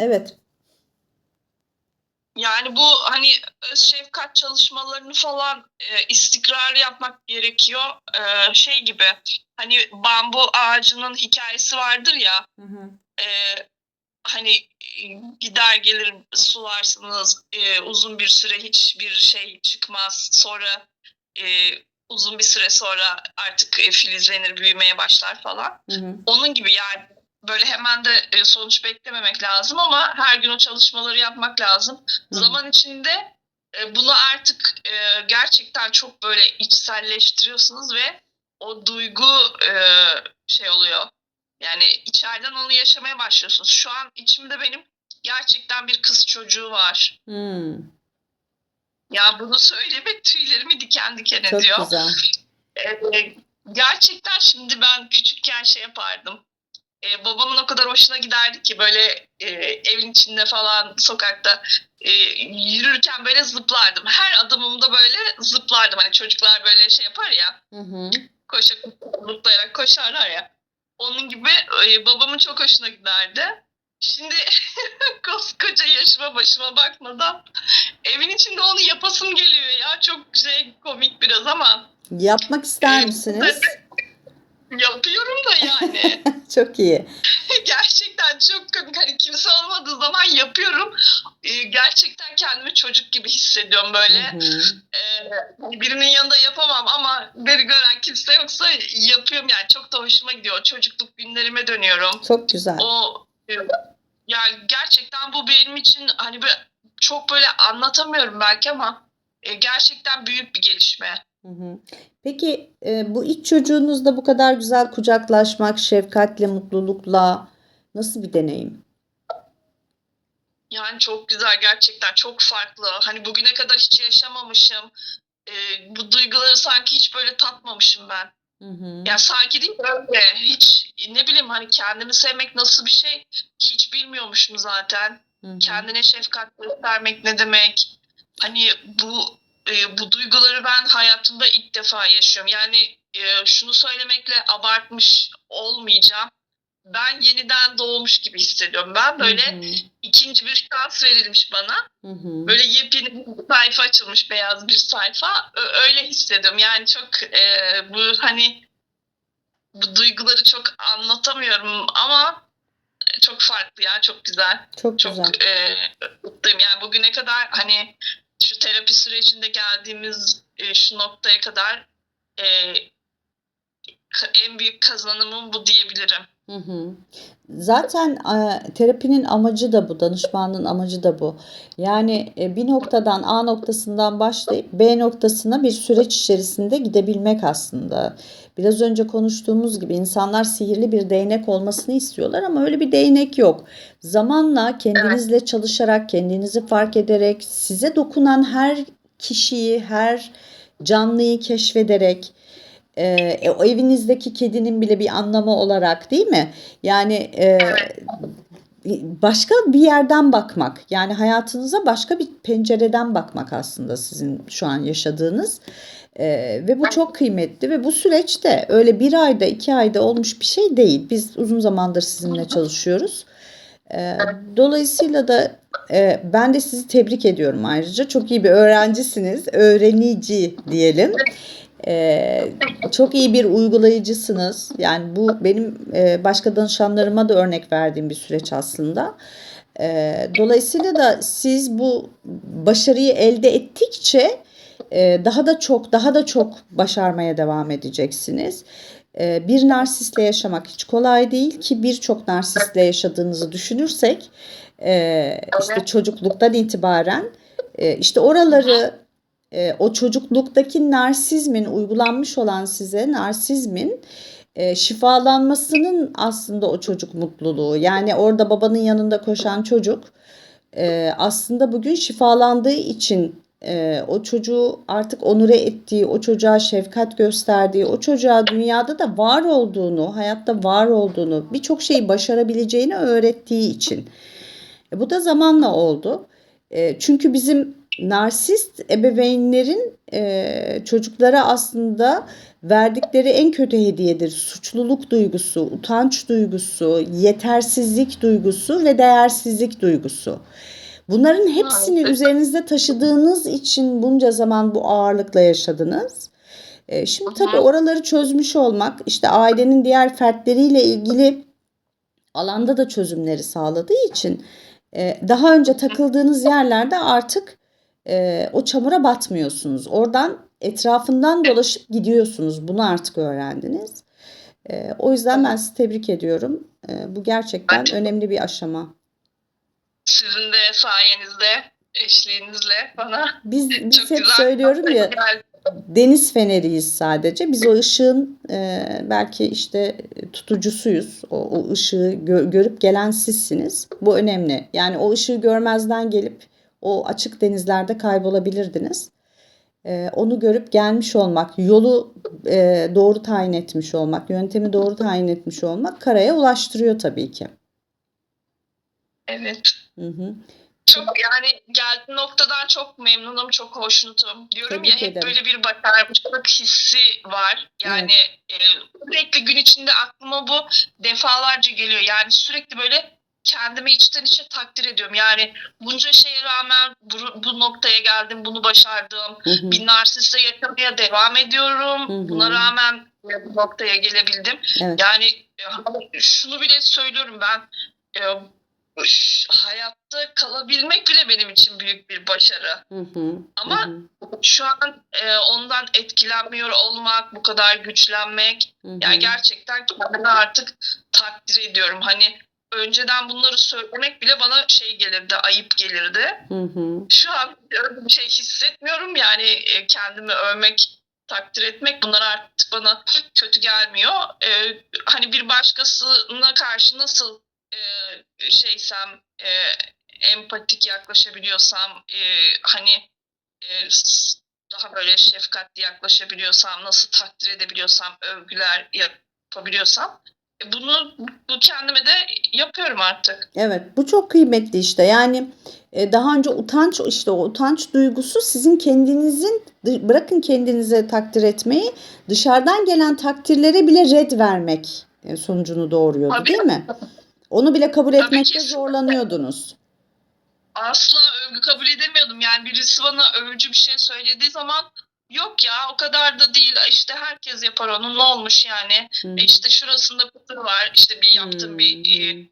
Evet. Yani bu hani şefkat çalışmalarını falan e, istikrarlı yapmak gerekiyor. E, şey gibi hani bambu ağacının hikayesi vardır ya. Hı hı. e, hani gider gelir sularsınız e, uzun bir süre hiçbir şey çıkmaz sonra e, uzun bir süre sonra artık e, filizlenir büyümeye başlar falan. Hı hı. Onun gibi yani böyle hemen de e, sonuç beklememek lazım ama her gün o çalışmaları yapmak lazım. Hı. Zaman içinde e, bunu artık e, gerçekten çok böyle içselleştiriyorsunuz ve o duygu şey oluyor. Yani içeriden onu yaşamaya başlıyorsunuz. Şu an içimde benim gerçekten bir kız çocuğu var. Hmm, Ya bunu söylemek tüylerimi diken diken çok ediyor. güzel. Ee, gerçekten şimdi ben küçükken şey yapardım. Ee, babamın o kadar hoşuna giderdi ki böyle e, evin içinde falan sokakta e, yürürken böyle zıplardım. Her adımımda böyle zıplardım. Hani çocuklar böyle şey yapar ya Hı hı. koşa zıplayarak koşarlar ya. Onun gibi e, babamın çok hoşuna giderdi. Şimdi koskoca yaşıma başıma bakmadan evin içinde onu yapasım geliyor ya. Çok şey komik biraz ama Yapmak ister misiniz? Yapıyorum da yani. Çok iyi. gerçekten çok komik. Hani kimse olmadığı zaman yapıyorum. Ee, gerçekten kendimi çocuk gibi hissediyorum böyle. Hı hı. Ee, birinin yanında yapamam ama beni gören kimse yoksa yapıyorum yani. Çok da hoşuma gidiyor. Çocukluk günlerime dönüyorum. Çok güzel. O e, yani gerçekten bu benim için hani böyle, çok böyle anlatamıyorum belki ama e, gerçekten büyük bir gelişme. Hı hı. Peki e, bu iç çocuğunuzda bu kadar güzel kucaklaşmak, şefkatle, mutlulukla nasıl bir deneyim? Yani çok güzel gerçekten çok farklı. Hani bugüne kadar hiç yaşamamışım. E, bu duyguları sanki hiç böyle tatmamışım ben. Hı hı. Ya sanki değil öyle. Hiç ne bileyim hani kendimi sevmek nasıl bir şey hiç bilmiyormuşum zaten. Hı hı. Kendine şefkat göstermek ne demek? Hani bu e, bu duyguları ben hayatımda ilk defa yaşıyorum. Yani e, şunu söylemekle abartmış olmayacağım. Ben yeniden doğmuş gibi hissediyorum. Ben böyle Hı hı. ikinci bir şans verilmiş bana. Hı hı. Böyle yepyeni bir sayfa açılmış beyaz bir sayfa. Öyle hissediyorum. Yani çok e, bu hani bu duyguları çok anlatamıyorum ama çok farklı ya çok güzel. Çok Çok güzel. e, mutluyum. Yani bugüne kadar hani şu terapi sürecinde geldiğimiz e, şu noktaya kadar e, en büyük kazanımım bu diyebilirim. Hı hı. Zaten e, terapinin amacı da bu, danışmanlığın amacı da bu. Yani e, bir noktadan A noktasından başlayıp B noktasına bir süreç içerisinde gidebilmek aslında. Biraz önce konuştuğumuz gibi insanlar sihirli bir değnek olmasını istiyorlar ama öyle bir değnek yok. Zamanla kendinizle çalışarak, kendinizi fark ederek, size dokunan her kişiyi, her canlıyı keşfederek, e, e, o evinizdeki kedinin bile bir anlamı olarak değil mi? Yani e, başka bir yerden bakmak, yani hayatınıza başka bir pencereden bakmak aslında sizin şu an yaşadığınız. E, ve bu çok kıymetli ve bu süreçte öyle bir ayda iki ayda olmuş bir şey değil. Biz uzun zamandır sizinle çalışıyoruz. E, dolayısıyla da e, ben de sizi tebrik ediyorum ayrıca. Çok iyi bir öğrencisiniz, öğrenici diyelim. Ee, çok iyi bir uygulayıcısınız. Yani bu benim e, başka danışanlarıma da örnek verdiğim bir süreç aslında. Ee, dolayısıyla da siz bu başarıyı elde ettikçe daha da çok daha da çok başarmaya devam edeceksiniz. Ee, bir narsistle yaşamak hiç kolay değil ki birçok narsistle yaşadığınızı düşünürsek e, işte çocukluktan itibaren e, işte oraları e, o çocukluktaki narsizmin uygulanmış olan size narsizmin e, şifalanmasının aslında o çocuk mutluluğu. Yani orada babanın yanında koşan çocuk e, aslında bugün şifalandığı için e, o çocuğu artık onure ettiği, o çocuğa şefkat gösterdiği, o çocuğa dünyada da var olduğunu, hayatta var olduğunu, birçok şeyi başarabileceğini öğrettiği için. E, bu da zamanla oldu. E, çünkü bizim narsist ebeveynlerin e, çocuklara aslında verdikleri en kötü hediyedir. Suçluluk duygusu, utanç duygusu, yetersizlik duygusu ve değersizlik duygusu. Bunların hepsini Maalesef. üzerinizde taşıdığınız için bunca zaman bu ağırlıkla yaşadınız. E, Şimdi tabii oraları çözmüş olmak, işte ailenin diğer fertleriyle ilgili alanda da çözümleri sağladığı için e, daha önce takıldığınız yerlerde artık e, o çamura batmıyorsunuz. Oradan etrafından dolaşıp gidiyorsunuz. Bunu artık öğrendiniz. E, o yüzden ben sizi tebrik ediyorum. Bu gerçekten önemli bir aşama. Sizin de sayenizde, eşliğinizle bana Biz, biz çok hep güzel söylüyorum ya geldi. deniz feneriyiz sadece. Biz o ışığın e, belki işte tutucusuyuz. O, o ışığı gö- görüp gelen sizsiniz. Bu önemli. Yani o ışığı görmezden gelip o açık denizlerde kaybolabilirdiniz. E, onu görüp gelmiş olmak, yolu e, doğru tayin etmiş olmak, yöntemi doğru tayin etmiş olmak karaya ulaştırıyor tabii ki. Evet. Hı hı. Çok yani geldiğim noktadan çok memnunum, çok hoşnutum. Diyorum Tebrik ya hep ederim. böyle bir başarmışlık hissi var. Yani e, sürekli gün içinde aklıma bu defalarca geliyor. Yani sürekli böyle kendimi içten içe takdir ediyorum. Yani bunca şeye rağmen bu, bu noktaya geldim, bunu başardım. Hı hı. Bir narsiste yaşamaya devam ediyorum. Hı hı. Buna rağmen e, bu noktaya gelebildim. Evet. Yani e, şunu bile söylüyorum ben e, hayatta kalabilmek bile benim için büyük bir başarı. Hı hı. Ama Hı şu an e, ondan etkilenmiyor olmak, bu kadar güçlenmek Hı hı. yani gerçekten kendimi artık takdir ediyorum. Hani önceden bunları söylemek bile bana şey gelirdi, ayıp gelirdi. Hı hı. Şu an öyle bir şey hissetmiyorum yani e, kendimi övmek, takdir etmek bunlar artık bana kötü gelmiyor. E, hani bir başkasına karşı nasıl e, şeysem, e, empatik yaklaşabiliyorsam, e, hani e, daha böyle şefkatli yaklaşabiliyorsam, nasıl takdir edebiliyorsam, övgüler yapabiliyorsam e, bunu bu kendime de yapıyorum artık. Evet, bu çok kıymetli işte. Yani e, daha önce utanç işte o utanç duygusu sizin kendinizin bırakın kendinize takdir etmeyi dışarıdan gelen takdirlere bile red vermek e, sonucunu doğuruyordu, Tabii. değil mi? Onu bile kabul Tabii etmekte kesinlikle. zorlanıyordunuz. asla övgü kabul edemiyordum. Yani birisi bana övücü bir şey söylediği zaman yok ya o kadar da değil. İşte herkes yapar onu. Ne olmuş yani? Hı E işte şurasında kusur var. İşte bir yaptığım bir hı. e,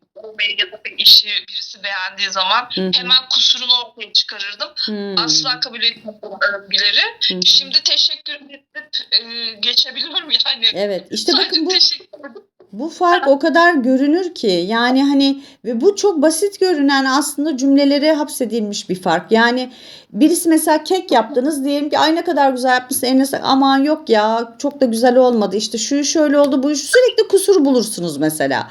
ya da bir işi birisi beğendiği zaman hı. hemen kusurunu ortaya çıkarırdım. Hı. Asla kabul etmiyordum övgüleri. Şimdi teşekkür edip e, geçebiliyorum yani. Evet, işte Sadece bakın bu teşekkür ederim. Bu fark o kadar görünür ki yani hani ve bu çok basit görünen aslında cümlelere hapsedilmiş bir fark. Yani birisi mesela kek yaptınız diyelim ki ay ne kadar güzel yapmışsın eline sağlık." aman yok ya çok da güzel olmadı işte şu şöyle oldu bu sürekli kusur bulursunuz mesela.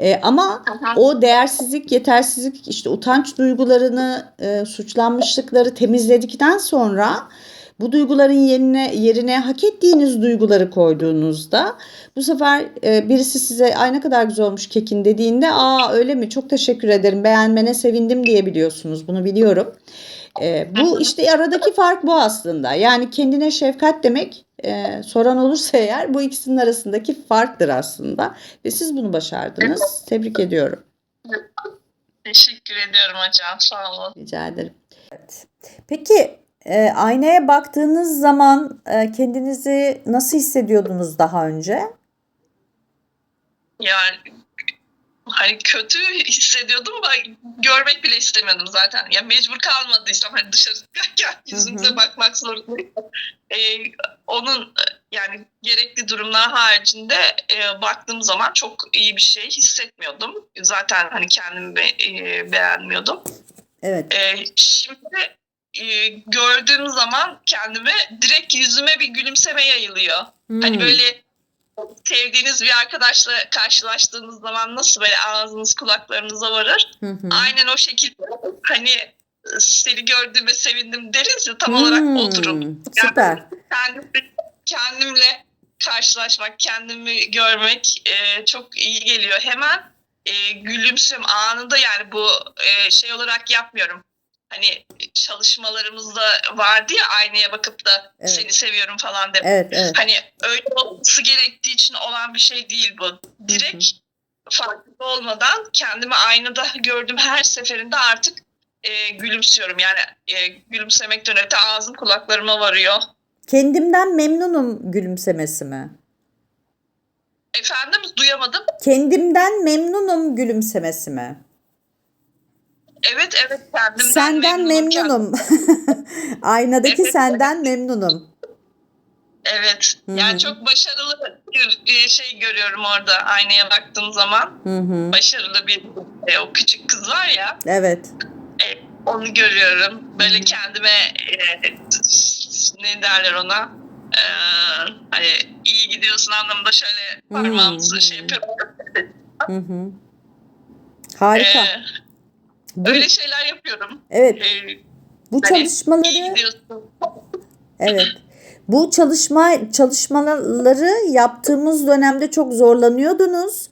Ee, ama o değersizlik, yetersizlik, işte utanç duygularını, e, suçlanmışlıkları temizledikten sonra bu duyguların yerine yerine hak ettiğiniz duyguları koyduğunuzda bu sefer e, birisi size ay ne kadar güzel olmuş kekin dediğinde aa öyle mi? Çok teşekkür ederim. Beğenmene sevindim diyebiliyorsunuz bunu biliyorum. E, bu işte aradaki fark bu aslında. Yani kendine şefkat demek e, soran olursa eğer bu ikisinin arasındaki farktır aslında. Ve siz bunu başardınız. Tebrik ediyorum. Teşekkür ediyorum hocam. Sağ olun. rica ederim. Peki e, aynaya baktığınız zaman e, kendinizi nasıl hissediyordunuz daha önce? Yani hani kötü hissediyordum ama görmek bile istemiyordum zaten. Ya mecbur kalmadıysam hani dışarı çıkarken Hı hı. bakmak zorundayım. Ee, onun e, yani gerekli durumlar haricinde e, baktığım zaman çok iyi bir şey hissetmiyordum. Zaten hani kendimi be- e, beğenmiyordum. Evet. Ee, şimdi e, gördüğüm zaman kendime direkt yüzüme bir gülümseme yayılıyor. Hani Hmm. böyle sevdiğiniz bir arkadaşla karşılaştığınız zaman nasıl böyle ağzınız kulaklarınıza varır. Hı hı. Aynen o şekilde hani seni gördüğüme sevindim deriz ya tam olarak o durum. Hmm, Süper. Kendim, kendimle karşılaşmak, kendimi görmek e, çok iyi geliyor. Hemen e, gülümsüyorum anında yani bu e, şey olarak yapmıyorum. Hani çalışmalarımızda vardı ya aynaya bakıp da Evet. seni seviyorum falan demek. Evet, evet. Hani öyle olması gerektiği için olan bir şey değil bu. Direkt farkında olmadan kendimi aynada gördüğüm her seferinde artık e, gülümsüyorum. Yani e, gülümsemekten öte ağzım kulaklarıma varıyor. Kendimden memnunum gülümsemesi mi? Efendim duyamadım. Kendimden memnunum gülümsemesi mi? Evet evet kendimden Senden memnunum. memnunum. Aynadaki Evet. senden memnunum. Evet. Hı hı. Yani çok başarılı bir şey görüyorum orada aynaya baktığım zaman. Hı hı. Başarılı bir e, o küçük kız var ya. Evet. e, onu görüyorum. Böyle Hı hı. kendime e, ne derler ona? E, hani iyi gidiyorsun anlamında şöyle parmağımızı Hı. şey yapıyorum. Hı hı. Harika. E, öyle şeyler yapıyorum. evet, E, bu hani çalışmaları evet. Bu çalışma çalışmaları yaptığımız dönemde çok zorlanıyordunuz.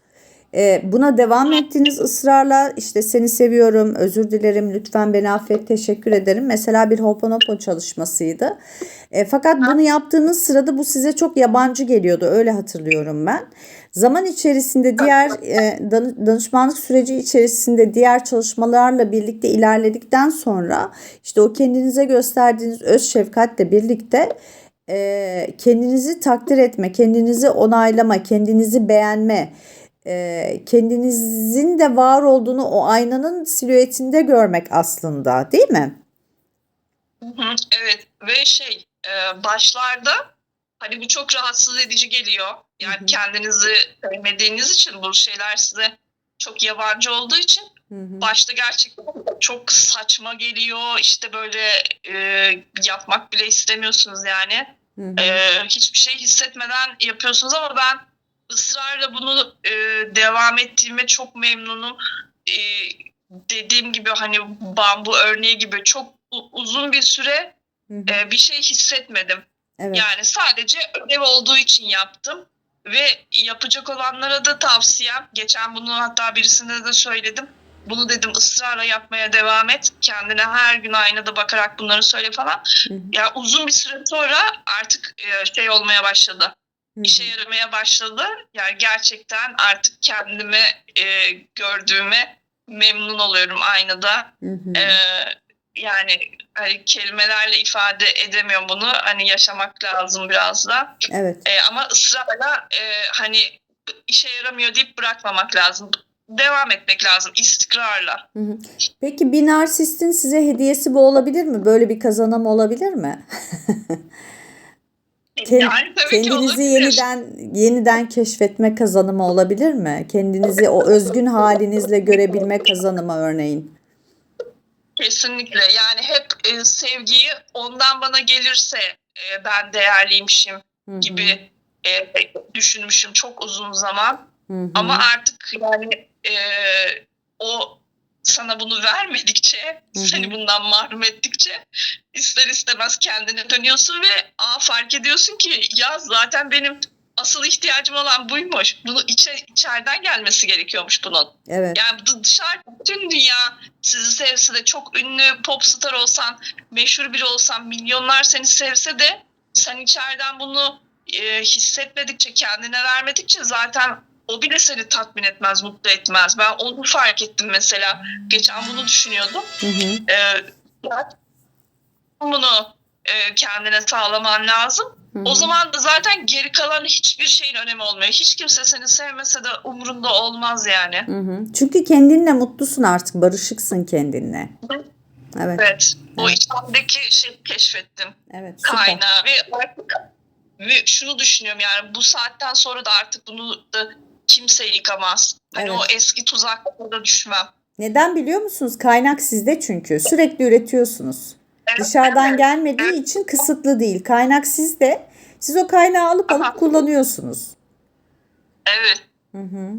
Ee, buna devam ettiniz ısrarla işte seni seviyorum, özür dilerim, lütfen beni affet, teşekkür ederim. Mesela bir Ho'oponopono çalışmasıydı. E, fakat bunu yaptığınız sırada bu size çok yabancı geliyordu. Öyle hatırlıyorum ben. Zaman içerisinde diğer e, danı- danışmanlık süreci içerisinde diğer çalışmalarla birlikte ilerledikten sonra işte o kendinize gösterdiğiniz öz şefkatle birlikte e, kendinizi takdir etme, kendinizi onaylama, kendinizi beğenme, e, kendinizin de var olduğunu o aynanın silüetinde görmek aslında değil mi? Evet ve şey başlarda hani bu çok rahatsız edici geliyor. Yani Hı hı. kendinizi sevmediğiniz için bu şeyler size çok yabancı olduğu için Hı hı. başta gerçekten çok saçma geliyor. İşte böyle e, yapmak bile istemiyorsunuz yani. E, hiçbir şey hissetmeden yapıyorsunuz ama ben ısrarla bunu e, devam ettiğime çok memnunum. E, dediğim gibi hani bambu örneği gibi çok uzun bir süre Hı hı. e, bir şey hissetmedim. Evet. Yani sadece ödev olduğu için yaptım ve yapacak olanlara da tavsiyem. Geçen bunu hatta birisine de söyledim. Bunu dedim ısrarla yapmaya devam et. Kendine her gün aynada bakarak bunları söyle falan. Hı hı. Ya uzun bir süre sonra artık e, şey olmaya başladı. İşe yaramaya başladı. Yani gerçekten artık kendimi e, gördüğüme memnun oluyorum aynada. Ee, yani hani kelimelerle ifade edemiyorum bunu. Hani yaşamak lazım biraz da. Evet. Ee, ama ısrarla e, hani işe yaramıyor deyip bırakmamak lazım. Devam etmek lazım istikrarla. Hı hı. Peki bir narsistin size hediyesi bu olabilir mi? Böyle bir kazanım olabilir mi? Kend- yani tabii ki Kendinizi olabilir. yeniden yeniden keşfetme kazanımı olabilir mi? Kendinizi o özgün halinizle görebilme kazanımı örneğin. Kesinlikle. Yani hep e, sevgiyi ondan bana gelirse e, ben değerliymişim Hı hı. gibi e, düşünmüşüm çok uzun zaman. Hı hı. Ama artık yani e, o sana bunu vermedikçe, Hı hı. seni bundan mahrum ettikçe ister istemez kendine dönüyorsun ve aa fark ediyorsun ki ya zaten benim asıl ihtiyacım olan buymuş. Bunu içe, içeriden gelmesi gerekiyormuş bunun. Evet. Yani dışarı bütün dünya sizi sevse de çok ünlü popstar olsan, meşhur biri olsan, milyonlar seni sevse de sen içeriden bunu e, hissetmedikçe, kendine vermedikçe zaten o bile seni tatmin etmez, mutlu etmez. Ben onu fark ettim mesela. Geçen bunu düşünüyordum. Hı hı. E, bunu e, kendine sağlaman lazım. Hı hı. O zaman da zaten geri kalan hiçbir şeyin önemi olmuyor. Hiç kimse seni sevmese de umurunda olmaz yani. Hı hı. Çünkü kendinle mutlusun artık, barışıksın kendinle. Evet. Evet. O Evet. içimdeki şeyi keşfettim. Evet. Süper. Kaynağı ve artık ve şunu düşünüyorum yani bu saatten sonra da artık bunu da kimse yıkamaz. Hani Evet. o eski tuzaklara düşmem. Neden biliyor musunuz? Kaynak sizde çünkü. Sürekli üretiyorsunuz. Evet, Dışarıdan evet. gelmediği Evet. için kısıtlı değil. Kaynak sizde. Siz o kaynağı alıp Aha. alıp kullanıyorsunuz. Evet. Hı hı.